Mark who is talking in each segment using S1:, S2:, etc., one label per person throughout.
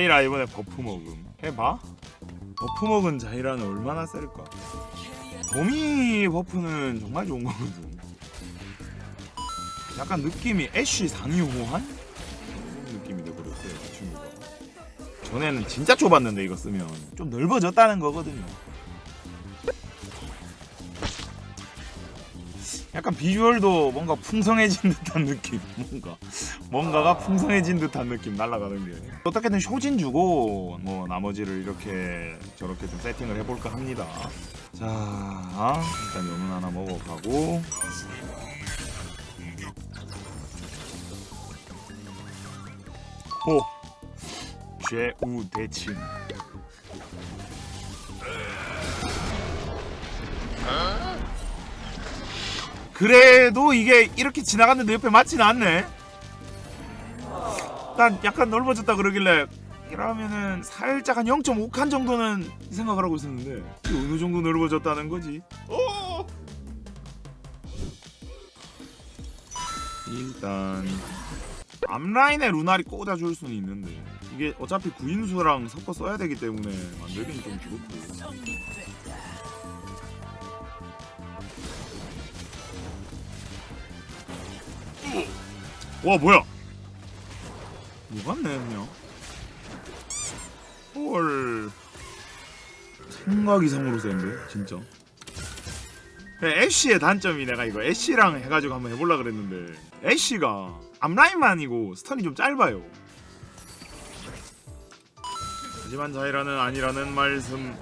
S1: 자이라 이번에 버프 먹음. 해봐. 버프 먹은 자이라는 얼마나 셀까 도미 버프는 정말 좋은 거거든. 약간 느낌이 애쉬? 그런 느낌이 돼버렸어요 이 친구가. 전에는 진짜 좁았는데 이거 쓰면 좀 넓어졌다는 거거든요 비주얼도 뭔가 풍성해진 듯한 느낌. 뭔가 뭔가가 풍성해진 듯한 느낌 날아가는 게. 어떻게든 쇼진 주고 뭐 나머지를 이렇게 저렇게 좀 세팅을 해볼까 합니다. 자 일단 연운 하나 먹어가고. 호! 최우 대칭 그래도 이게 이렇게 지나갔는데 옆에 맞지는 않네. 난 약간 넓어졌다 그러길래 이러면은 살짝 한 0.5칸 정도는 생각을 하고 있었는데 어느 정도 넓어졌다는 거지. 오! 일단 앞라인에 루나리 꽂아줄 수는 있는데 이게 어차피 구인수랑 섞어 써야 되기 때문에 만들기는 좀 그렇고 와 뭐야? 뭐갔네 그냥 헐. 생각 이상으로 센데 진짜. 네, 애쉬의 단점이 내가 이거 애쉬랑 해가지고 한번 해보려 그랬는데 애쉬가 앞라인만이고 스턴이 좀 짧아요. 하지만 자이라는 아니라는 말씀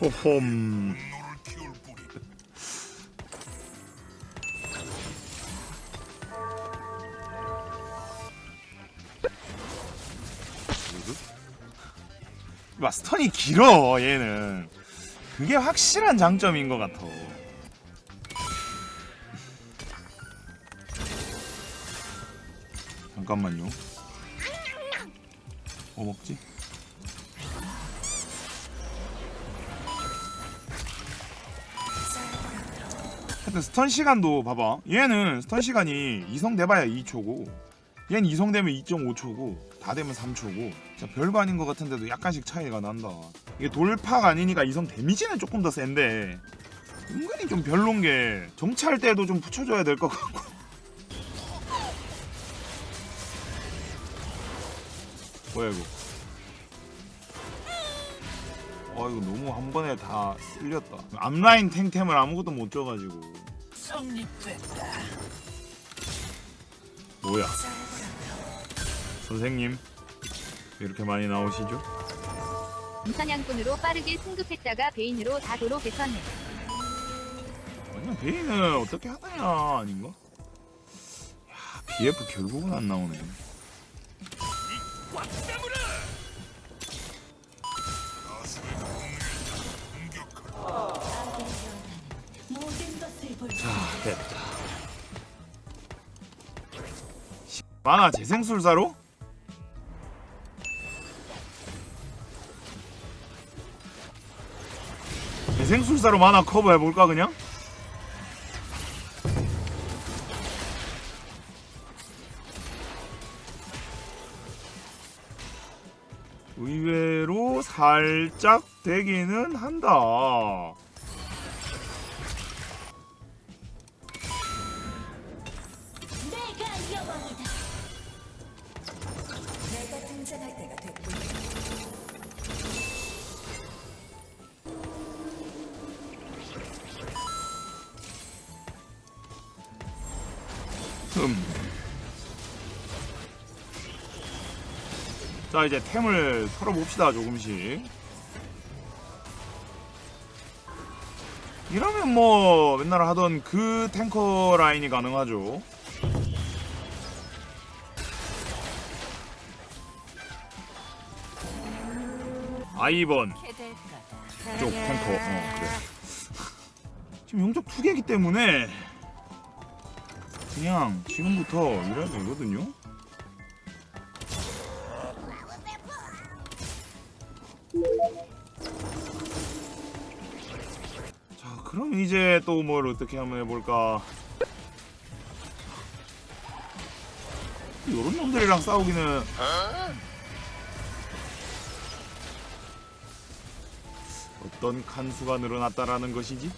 S1: 호홈 막 스턴이 길어 얘는 그게 확실한 장점인 것 같아 잠깐만요 뭐 먹지? 하여튼 스턴 시간도 봐봐. 얘는 스턴 시간이 이성 돼봐야 2초고 얘는 이성 되면 2.5초고 다 되면 3초고. 진짜 별거 아닌 것 같은데도 약간씩 차이가 난다. 이게 돌파가 아니니까 이성 데미지는 조금 더 센데 은근히 좀 별론 게 정찰 때도 좀 붙여줘야 될 것 같고. 뭐야 이거? 아 이거 너무 한 번에 다 쓸렸다. 앞라인 탱템을 아무것도 못 줘가지고 뭐야 선생님 왜 이렇게 많이 나오시죠?
S2: 사냥꾼으로 빠르게 승급했다가 베인으로 다 도로 개선해.
S1: 아니야 베인은 어떻게 하나야 아닌가? 야 BF 결국은 안 나오네 자 됐다 만화 재생술사로? 재생술사로 만화 커버 해볼까 그냥? 의외로 살짝 되기는 한다.
S3: 등장할 때가 됐군.
S1: 음. 자 이제 템을 털어봅시다 조금씩. 이러면 뭐 맨날 하던 그 탱커 라인이 가능하죠. 아이번. 쪽 탱커. 어, 그래. 지금 용적 두 개기 때문에 그냥 지금부터 일해야 되거든요. 자 그럼 이제 또 뭘 어떻게 한번 해볼까? 요런 놈들이랑 싸우기는 어? 어떤 칸수가 늘어났다라는 것이지?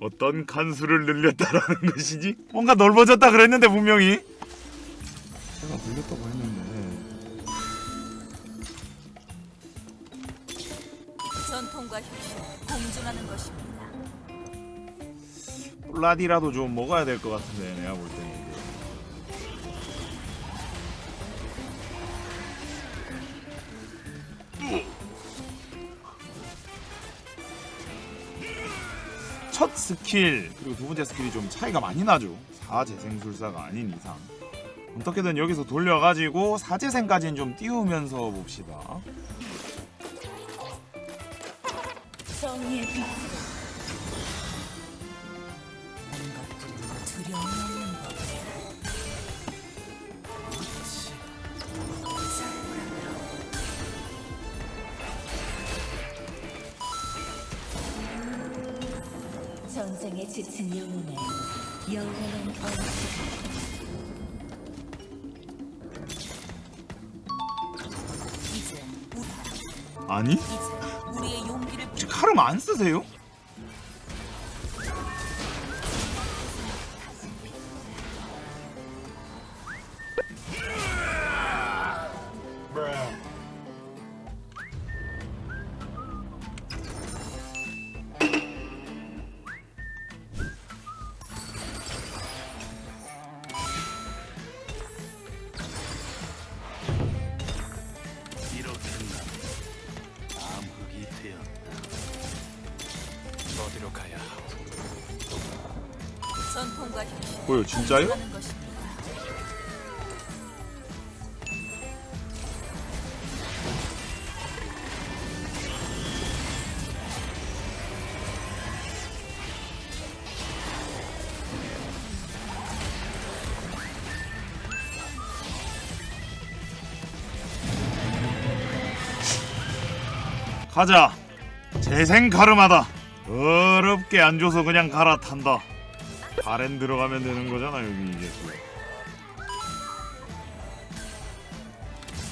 S1: 어떤 칸수를 늘렸다라는 것이지? 뭔가 넓어졌다 그랬는데 분명히 제가 늘렸다고 했는데
S3: 전통과 혁신 공존하는 것입니다.
S1: 라디라도 좀 먹어야 될 것 같은데 내가 볼 때는 첫 스킬 그리고 두 번째 스킬이 좀 차이가 많이 나죠. 사재생술사가 아닌 이상. 어떻게든 여기서 돌려가지고 사재생까지는 좀 띄우면서 봅시다.
S3: 정의의 빛으로 전쟁에 지친 영혼에 영원한 언식 이제 우리
S1: 아니?
S3: 이제 우리의 용기를
S1: 혹시 칼음 안 쓰세요? 뭐요 진짜요? 가자. 재생 가르마다. 어렵게 안 줘서 그냥 갈아탄다 바렌 들어가면 되는 거잖아 여기 이제 또.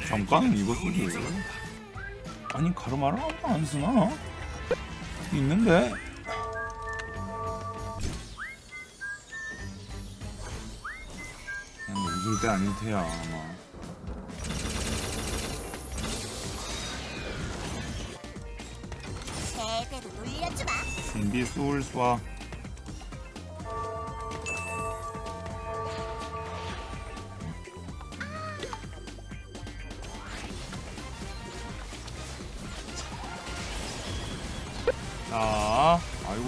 S1: 잠깐 이거 쓰지 아니 가르마를 아무도 안 쓰나? 있는데 그냥 웃을 때 아닐 테야 아마
S3: 제대로 놀려주마.
S1: 신비 소울스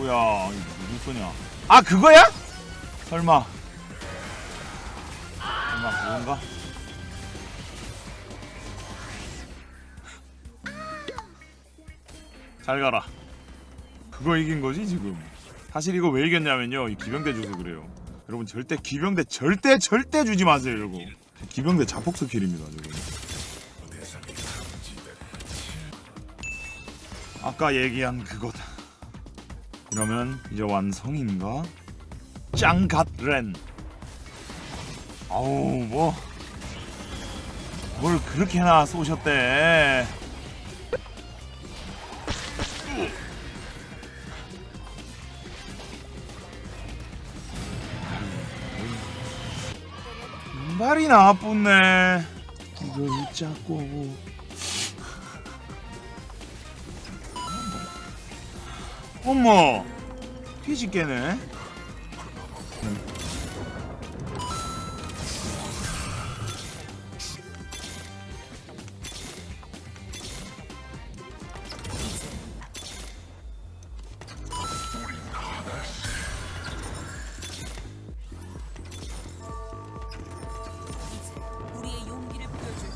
S1: 아이고야, 이거 쓰냐? 아 그거야? 설마? 설마 그건가? 잘 가라. 그거 이긴 거지 지금. 사실 이거 왜 이겼냐면요, 이 기병대 주서 그래요. 여러분 절대 기병대 절대 절대 주지 마세요, 이거. 기병대 자폭 스킬입니다, 지금. 아까 얘기한 그거다. 그러면 이제 완성인가? 짱갓렌. 아우 뭐. 뭘 그렇게나 쏘셨대. 말이 나쁘네. 이걸 잡고. 어머, 뒤집게네.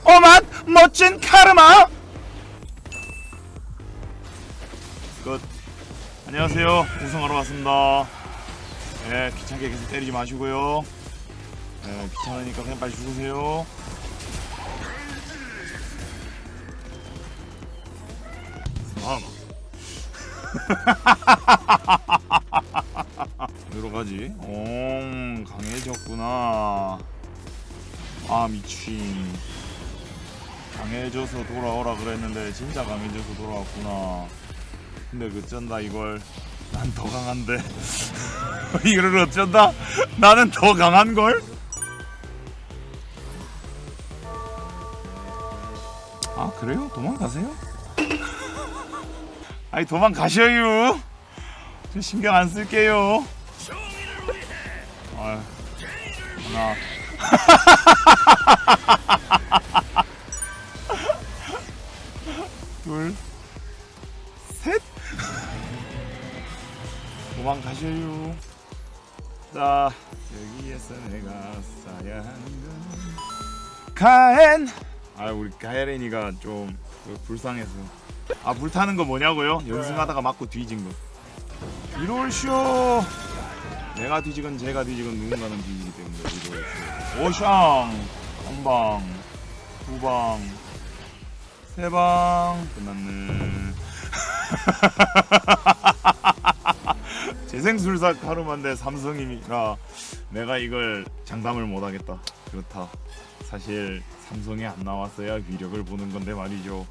S1: 어맛 멋진 카르마. 안녕하세요. 우승하러 왔습니다. 예, 귀찮게 계속 때리지 마시고요. 예, 귀찮으니까 그냥 빨리 죽으세요. 마마. 가지? 옹 강해졌구나 아 미친 강해져서 돌아오라 그랬는데 진짜 강해져서 돌아왔구나 근데 어쩐다 이걸. 난 더 강한데. 이걸 어쩐다? 나는 더 강한 걸? 아 그래요? 도망가세요? 아니 도망가셔요. 저 신경 안 쓸게요. 아 하나. 둘 셋 도망가셔요. 자 여기에서 내가 써야 하는 건 가엔! 아 우리 가에렌이가 좀 불쌍해서. 아 불타는 거 뭐냐고요? 연승하다가 맞고 뒤진 거. 이리 올쇼 내가 뒤지건 제가 뒤지건 누군가는 뒤지기 때문에 올쇼 오샹! 한방 두방 세방. 끝났네 재생술사 하루만데 삼성이라 내가 이걸 장담을 못하겠다. 그렇다. 사실 삼성이 안 나왔어야 위력을 보는 건데 말이죠